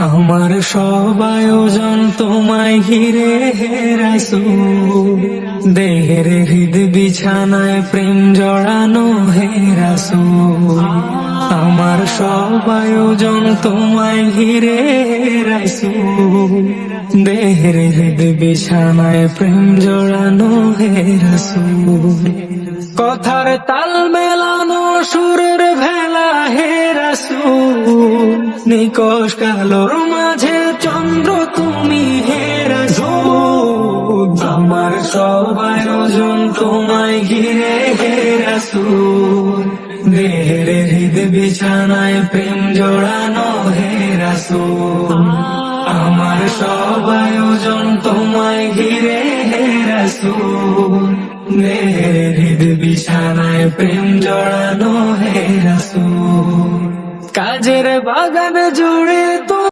আমার সব আয়োজন তোমায় ঘিরে হেরাসু দেহের হৃদ বিছানায় প্রেম জড়ানো হেরাসু আমার সব আয়োজন তোমায় ঘিরে হেরাসু দেহের হৃদ বিছানায় প্রেম জড়ানো হেরাসু কথার তাল মেলানো সুরের ভেলা হেরাসু নিকশ কালোর মাঝে চন্দ্র তুমি হেরাসু আমার সব আয়োজন তোমায় ঘিরে হেরা হেরাসু দেহের হৃদ বিছানায় প্রেম জড়ানো হেরাসু আমার সব আয়োজন তোমায় ঘিরে হেরা হেরাসু দেহের হৃদ বিছানায় প্রেম জড়ানো কাজের বাগান জুড়ে